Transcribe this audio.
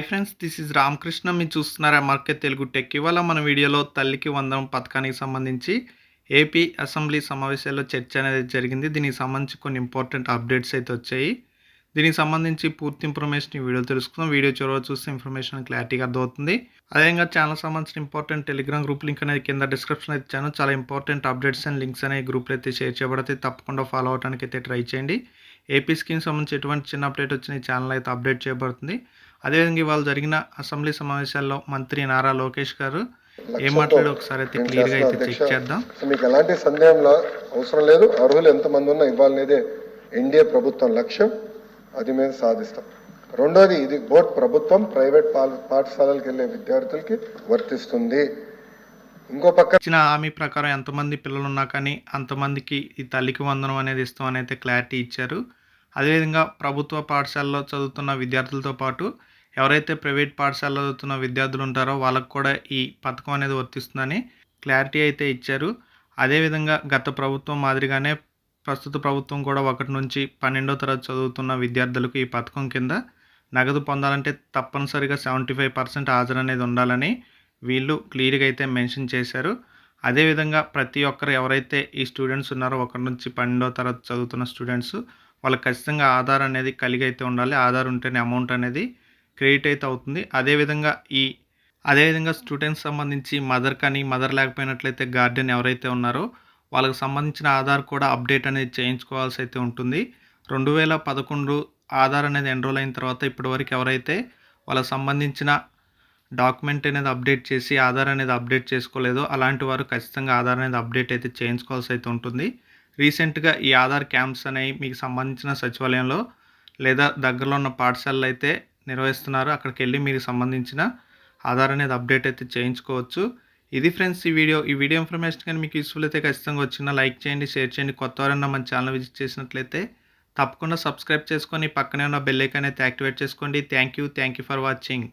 Hi friends this is Ramakrishna. మీరు చూస్తున్నారు MRK Telugu tech. ఇవాళ మన వీడియోలో తల్లికి వందనం పథకానికి సంబంధించి ఏపీ అసెంబ్లీ సమావేశాల్లో చర్చ అనేది జరిగింది. దీనికి సంబంధించి కొన్ని ఇంపార్టెంట్ అప్డేట్స్ అయితే వచ్చాయి. దీనికి సంబంధించి పూర్తి ఇన్ఫర్మేషన్ ఈ వీడియో తెలుసుకుందాం. వీడియో చివరి చూస్తే ఇన్ఫర్మేషన్ క్లారిటీగా అర్థమవుతుంది. అదేవిధంగా ఛానల్ సంబంధించిన ఇంపార్టెంట్ టెలిగ్రామ్ గ్రూప్ లింక్ అనేది కింద డిస్క్రిప్షన్ అయితే ఇచ్చాను. చాలా ఇంపార్టెంట్ అప్డేట్స్ అండ్ లింక్స్ అనే గ్రూప్లో అయితే షేర్ చేయబడితే తప్పకుండా ఫాలో అవడానికి అయితే ట్రై చేయండి. ఏపీ స్కీమ్ సంబంధించి ఎటువంటి చిన్న అప్డేట్ వచ్చిన ఛానల్ అయితే అప్డేట్ చేయబడుతుంది. అదేవిధంగా ఇవాళ జరిగిన అసెంబ్లీ సమావేశాల్లో మంత్రి నారా లోకేష్ గారు ఏం మాట్లాడో ఒకసారి అయితే క్లియర్గా అయితే చెక్ చేద్దాం. మీకు ఎలాంటి సందేహంలో అవసరం లేదు. అర్హులు ఎంతమంది ఉన్నా ఇవ్వాలనేదే ఎన్డీఏ ప్రభుత్వం లక్ష్యం. అది మేము సాధిస్తాం. రెండోది ఇది బోర్డ్ ప్రభుత్వం ప్రైవేట్ పాఠశాలలకు వెళ్ళే విద్యార్థులకి వర్తిస్తుంది. ఇంకో పక్క ఇచ్చిన హామీ ప్రకారం ఎంతమంది పిల్లలు ఉన్నా కానీ అంతమందికి ఈ తల్లికి వందనం అనేది ఇస్తామని అయితే క్లారిటీ ఇచ్చారు. అదేవిధంగా ప్రభుత్వ పాఠశాలలో చదువుతున్న విద్యార్థులతో పాటు ఎవరైతే ప్రైవేట్ పాఠశాలలో చదువుతున్న విద్యార్థులు ఉంటారో వాళ్ళకు కూడా ఈ పథకం అనేది వర్తిస్తుందని క్లారిటీ అయితే ఇచ్చారు. అదేవిధంగా గత ప్రభుత్వం మాదిరిగానే ప్రస్తుత ప్రభుత్వం కూడా ఒకటి నుంచి పన్నెండో తరగతి చదువుతున్న విద్యార్థులకు ఈ పథకం కింద నగదు పొందాలంటే తప్పనిసరిగా సెవెంటీ ఫైవ్ పర్సెంట్ హాజరు అనేది ఉండాలని వీళ్ళు క్లియర్గా అయితే మెన్షన్ చేశారు. అదేవిధంగా ప్రతి ఒక్కరు ఎవరైతే ఈ స్టూడెంట్స్ ఉన్నారో ఒకటి నుంచి పన్నెండో తరగతి చదువుతున్న స్టూడెంట్స్ వాళ్ళకి ఖచ్చితంగా ఆధార్ అనేది కలిగి అయితే ఉండాలి. ఆధార్ ఉంటేనే అమౌంట్ అనేది క్రెడిట్ అయితే అవుతుంది. అదేవిధంగా ఈ అదేవిధంగా స్టూడెంట్స్ సంబంధించి మదర్ కానీ మదర్ లేకపోయినట్లయితే గార్డెన్ ఎవరైతే ఉన్నారో వాళ్ళకి సంబంధించిన ఆధార్ కూడా అప్డేట్ అనేది చేయించుకోవాల్సి అయితే ఉంటుంది. రెండు వేల పదకొండు ఆధార్ అనేది ఎన్రోల్ అయిన తర్వాత ఇప్పటివరకు ఎవరైతే వాళ్ళకి సంబంధించిన డాక్యుమెంట్ అనేది అప్డేట్ చేసి ఆధార్ అనేది అప్డేట్ చేసుకోలేదో అలాంటి వారు ఖచ్చితంగా ఆధార్ అనేది అప్డేట్ అయితే చేయించుకోవాల్సి అయితే ఉంటుంది. రీసెంట్గా ఈ ఆధార్ క్యాంప్స్ అనేవి మీకు సంబంధించిన సచివాలయంలో లేదా దగ్గరలో ఉన్న పాఠశాలలు అయితే నిర్వహిస్తున్నారు. అక్కడికి వెళ్ళి మీకు సంబంధించిన ఆధార్ అనేది అప్డేట్ అయితే చేయించుకోవచ్చు. ఇది ఫ్రెండ్స్ ఈ వీడియో. ఈ వీడియో ఇన్ఫర్మేషన్ కానీ మీకు యూస్ఫుల్ అయితే ఖచ్చితంగా వచ్చిన లైక్ చేయండి షేర్ చేయండి. కొత్త వారన్నా మన ఛానల్ విజిట్ చేసినట్లయితే తప్పకుండా సబ్స్క్రైబ్ చేసుకొని పక్కనే ఉన్న బెల్ ఐకాన్ అయితే యాక్టివేట్ చేసుకోండి. Thank you thank you for watching.